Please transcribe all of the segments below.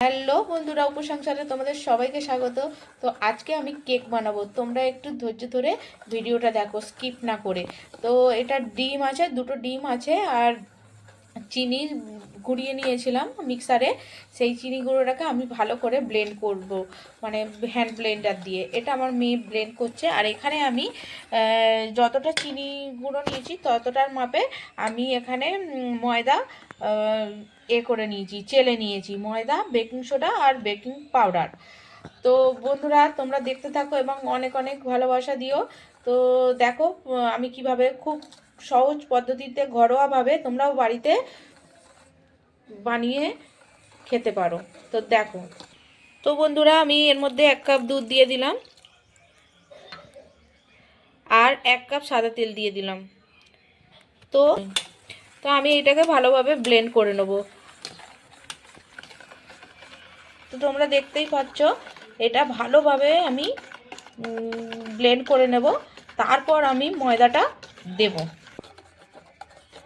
Hello বন্ধুরা উপসংসারে তোমাদের সবাইকে স্বাগত। তো আজকে আমি কেক বানাবো। তোমরা একটু ধৈর্য ধরে ভিডিওটা দেখো, স্কিপ না করে। তো এটা ডিম আছে, দুটো ডিম আছে, আর চিনি গুঁড়িয়ে নিয়েছিলাম মিক্সারে সেই চিনি গুঁড়োটাকে আমি ভালো করে ব্লেন্ড করব। মানে হ্যান্ড ব্লেন্ডার দিয়ে। এটা আমার মেয়ে ব্লেন্ড করছে। আর এখানে আমি যতটা চিনি গুঁড়ো নিয়েছি, ততটার মাপে আমি এখানে ময়দা এ করে নিয়েছি, চেলে নিয়েছি। ময়দা বেকিং সোডা আর বেকিং পাউডার তো বন্ধুরা, তোমরা দেখতে থাকো এবং অনেক অনেক ভালোবাসা দিও। তো দেখো আমি কীভাবে খুব সহজ পদ্ধতিতে ঘরোয়াভাবে তোমরাও বাড়িতে বানিয়ে খেতে পারো। তো দেখো, তো বন্ধুরা আমি এর মধ্যে এক কাপ দুধ দিয়ে দিলাম আর এক কাপ সাদা তেল দিয়ে দিলাম। তো তো আমি এটাকে ভালোভাবে ব্লেন্ড করে নেব। তো তোমরা দেখতেই পাচ্ছ, এটা ভালোভাবে আমি ব্লেন্ড করে নেব। তারপর আমি ময়দাটা দেব।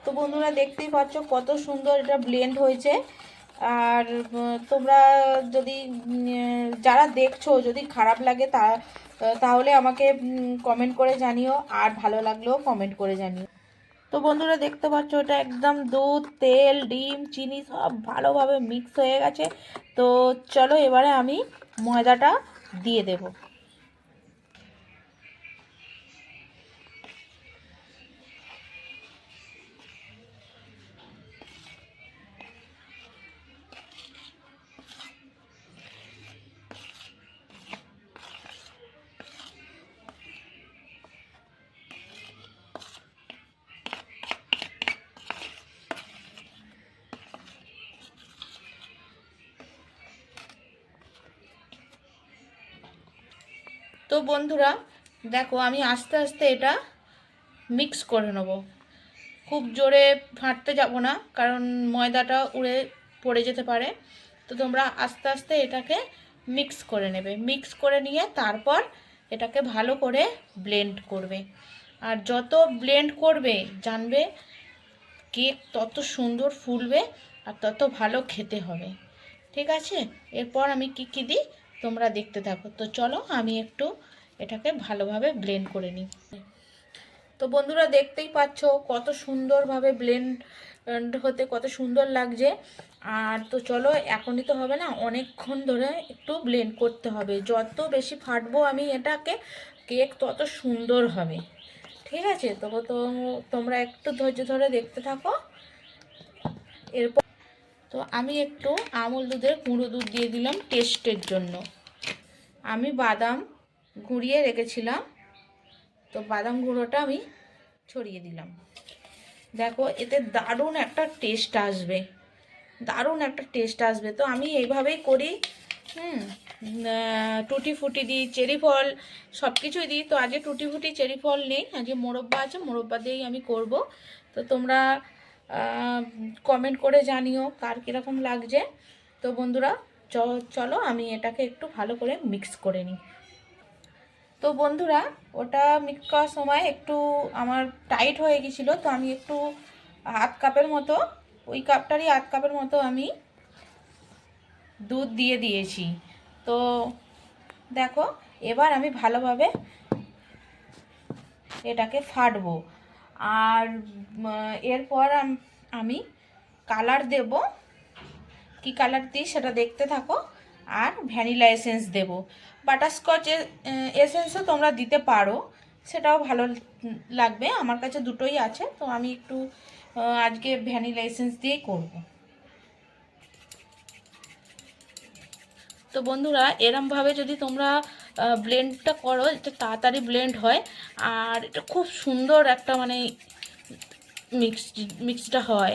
তো বন্ধুরা দেখতেই পাচ্ছ কত সুন্দর এটা ব্লেন্ড হয়েছে। আর তোমরা যদি যারা দেখছ, যদি খারাপ লাগে তা, তাহলে আমাকে কমেন্ট করে জানিও। আর ভালো লাগলেও কমেন্ট করে জানিও। তো বন্ধুরা দেখতে পাচ্ছ এটা একদম দুধ, তেল, ডিম, চিনি সব ভালোভাবে মিক্স হয়ে গেছে। তো চলো এবারে আমি ময়দাটা দিয়ে দেব। তো বন্ধুরা, দেখো আমি আস্তে আস্তে এটা মিক্স করে নেব। খুব জোরে ফাটতে যাব না, কারণ ময়দাটা উড়ে পড়ে যেতে পারে। তো তোমরা আস্তে আস্তে এটাকে মিক্স করে নেবে। মিক্স করে নিয়ে তারপর এটাকে ভালো করে ব্লেন্ড করবে। আর যত ব্লেন্ড করবে, জানবে কেক তত সুন্দর ফুলবে আর তত ভালো খেতে হবে। ঠিক আছে? এরপর আমি কি কি দিই? তোমরা দেখতে থাকো। তো চলো আমি একটু এটাকে ভালোভাবে ব্লেন্ড করে নিই। তো বন্ধুরা দেখতেই পাচ্ছ কত সুন্দরভাবে ব্লেন্ড হতে কত সুন্দর লাগছে। আর তো চলো এখনই তো হবে না, অনেকক্ষণ ধরে একটু ব্লেন্ড করতে হবে। যত বেশি ফাটবো আমি এটাকে কেক তত সুন্দর হবে। ঠিক আছে? তবু তো তোমরা একটু ধৈর্য ধরে দেখতে থাকো। এরপর তো আমি একটু আমুল দুধের গুঁড়ো দুধ দিয়ে দিলাম টেস্টের জন্য। আমি বাদাম গুঁড়িয়ে রেখেছিলাম। তো বাদাম গুঁড়োটা আমি ছড়িয়ে দিলাম। দেখো, এতে দারুণ একটা টেস্ট আসবে। দারুণ একটা টেস্ট আসবে। তো আমি এইভাবেই করি। হুম টুটি ফুটি দিই, চেরি ফল সব কিছুই দিই। তো আজকে টুটি ফুটি, চেরি ফল নেই। আজকে মোরব্বা আছে, মোরব্বা দিয়েই আমি করব। তো তোমরা কমেন্ট করে জানিও কার কীরকম লাগছে। তো বন্ধুরা চলো আমি এটাকে একটু ভালো করে মিক্স করে নিই। তো বন্ধুরা, ওটা মিক্স করার সময় একটু আমার টাইট হয়ে গেছিল, তো আমি একটু হাফ কাপের মতো, ওই কাপটারই আধ কাপের মতো আমি দুধ দিয়ে দিয়েছি। তো দেখো, এবার আমি ভালোভাবে এটাকে ফাটবো। আর এরপর আমি কালার দেব। কি কালার দিই সেটা দেখতে থাকো। আর ভ্যানিলা এসেন্স দেব। বাটারস্কচ এসেন্সও তোমরা দিতে পারো। সেটাও ভালো লাগবে। আমার কাছে দুটোই আছে। তো আমি একটু আজকে ভ্যানিলা এসেন্স দিয়েই করব। তো বন্ধুরা, এরমভাবে যদি তোমরা ব্লেন্ডটা করো এটা তাড়াতাড়ি ব্লেন্ড হয়। আর এটা খুব সুন্দর একটা মানে মিক্স মিক্সটা হয়।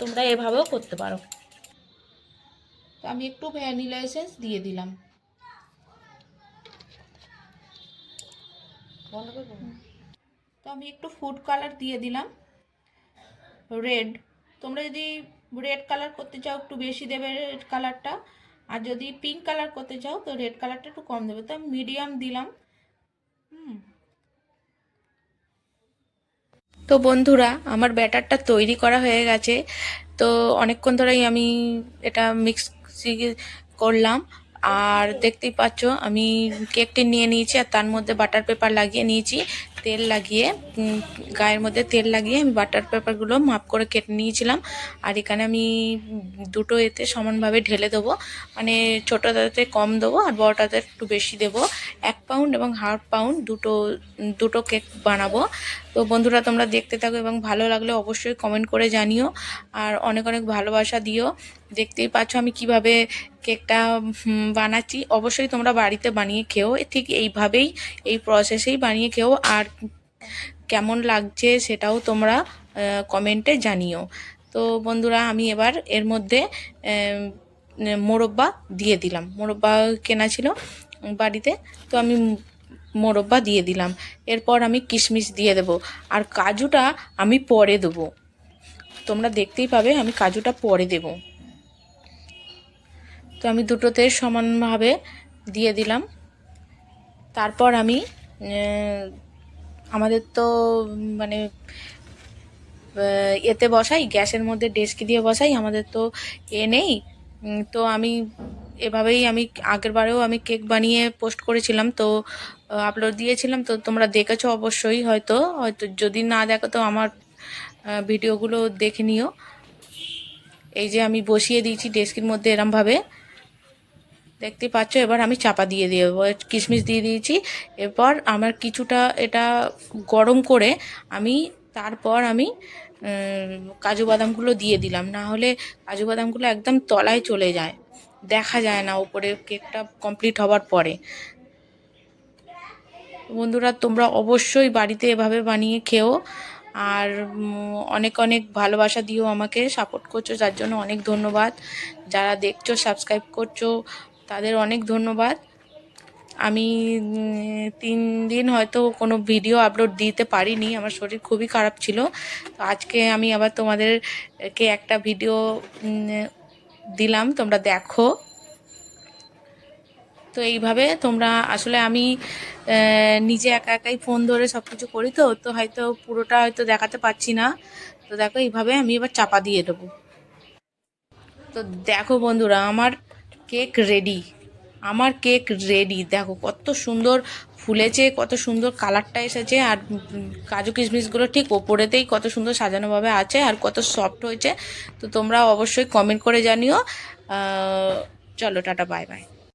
তোমরা এভাবেও করতে পারো। তো আমি একটু ভ্যানিলা এসেন্স দিয়ে দিলাম। তো আমি একটু ফুড কালার দিয়ে দিলাম। রেড তোমরা যদি রেড কালার করতে চাও, একটু বেশি দেবে রেড কালারটা আর যদি পিঙ্ক কালার করতে চাও, তো রেড কালারটা একটু কম দেবে। তো আমি মিডিয়াম দিলাম। হুম। তো বন্ধুরা, আমার ব্যাটারটা তৈরি করা হয়ে গেছে। তো অনেকক্ষণ ধরেই আমি এটা মিক্স করলাম। আর দেখতেই পাচ্ছ, আমি কেকটি নিয়ে নিয়েছি আর তার মধ্যে বাটার পেপার লাগিয়ে নিয়েছি। তেল লাগিয়ে গায়ের মধ্যে তেল লাগিয়ে আমি বাটার পেপারগুলো মাপ করে কেটে নিয়েছিলাম। আর এখানে আমি দুটো এতে সমানভাবে ঢেলে দেবো। মানে ছোটোটাতে কম দেবো আর বড়টাতে একটু বেশি দেবো। এক পাউন্ড এবং হাফ পাউন্ড দুটো দুটো কেক বানাবো। তো বন্ধুরা, তোমরা দেখতে থাকো এবং ভালো লাগলে অবশ্যই কমেন্ট করে জানিও। আর অনেক অনেক ভালোবাসা দিও। দেখতেই পাচ্ছ আমি কীভাবে কেকটা বানাচ্ছি। অবশ্যই তোমরা বাড়িতে বানিয়ে খেও। ঠিক এইভাবেই, এই প্রসেসেই বানিয়ে খেও। আর কেমন লাগছে সেটাও তোমরা কমেন্টে জানিও। তো বন্ধুরা, আমি এবার এর মধ্যে মোরব্বা দিয়ে দিলাম। মোরব্বা কেনা ছিল বাড়িতে, তো আমি মোরব্বা দিয়ে দিলাম। এরপর আমি কিশমিশ দিয়ে দেবো। আর কাজুটা আমি পরে দেবো। তোমরা দেখতেই পাবে আমি কাজুটা পরে দেবো। তো আমি দুটোতে সমানভাবে দিয়ে দিলাম। তারপর আমি আমাদের তো মানে এতে বসাই, গ্যাসের মধ্যে ডেস্কি দিয়ে বসাই, আমাদের তো এ নেই। তো আমি এভাবেই আমি আগের বারেও আমি কেক বানিয়ে পোস্ট করেছিলাম, তো আপলোড দিয়েছিলাম, তো তোমরা দেখেছ অবশ্যই হয়তো হয়তো যদি না দেখো তো আমার ভিডিওগুলো দেখে নিও। এই যে আমি বসিয়ে দিয়েছি ডেস্কির মধ্যে এরমভাবে। দেখতে পাচ্ছ, এবার আমি চাপা দিয়ে দেবো কিশমিশ দিয়ে দিয়েছি। এরপর আমার কিছুটা এটা গরম করে আমি তারপর আমি কাজু বাদামগুলো দিয়ে দিলাম। না হলে কাজু বাদামগুলো একদম তলায় চলে যায়। দেখা যায় না উপরে কেকটা কমপ্লিট হওয়ার পরে। বন্ধুরা, তোমরা অবশ্যই বাড়িতে এভাবে বানিয়ে খেও। আর অনেক অনেক ভালোবাসা দিও আমাকে সাপোর্ট করছ, যার জন্য অনেক ধন্যবাদ। যারা দেখছ সাবস্ক্রাইব করছ তাদের অনেক ধন্যবাদ। আমি তিন দিন হয়তো কোনো ভিডিও আপলোড দিতে পারিনি, আমার শরীর খুবই খারাপ ছিল। তো আজকে আমি আবার তোমাদেরকে একটা ভিডিও দিলাম, তোমরা দেখো। তো এইভাবে তোমরা, আসলে আমি নিজে একা একাই ফোন ধরে সব কিছু করি তো তো হয়তো পুরোটা হয়তো দেখাতে পারছি না। তো দেখো, এইভাবে আমি এবার চাপা দিয়ে দেবো। তো দেখো বন্ধুরা, আমার কেক রেডি আমার কেক রেডি দেখো কত সুন্দর ফুলেছে, কত সুন্দর কালারটা এসেছে আর কাজু কিশমিশগুলো ঠিক ওপরেতেই কত সুন্দর সাজানোভাবে আছে আর কত সফট হয়েছে। তো তোমরা অবশ্যই কমেন্ট করে জানিও। চলো টাটা বাই বাই